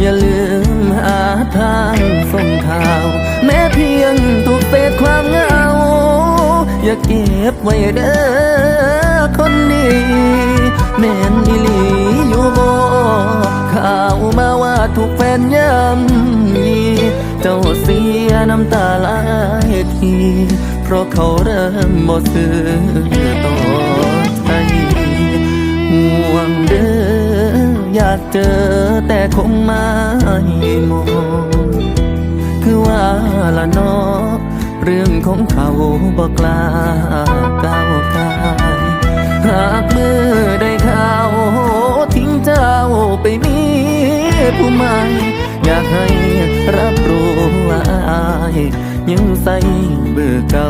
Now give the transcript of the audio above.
อย่าลืมหาทางส่งข่าว แม้เพียงทุกเศษความเหงา อย่าเก็บไว้เด้อคนดีแม่นอีหลีอยู่บ่ข่าวมาว่าถูกแฟนย่ำยีเจ้าเสียน้ำตาหลายที เพราะเขาเริ่มบ่ซื้อต่อใจห่วงเด้ออยากเจอ แต่คงไม่มองคือว่าละนอเรื่องของเขาบอกลาก้าวกายหากมือได้ข่าวทิ้งเจ้าไปมีผู้ใหม่ อยากให้รับรู้ว่าอายยังใส่เบอร์เก่า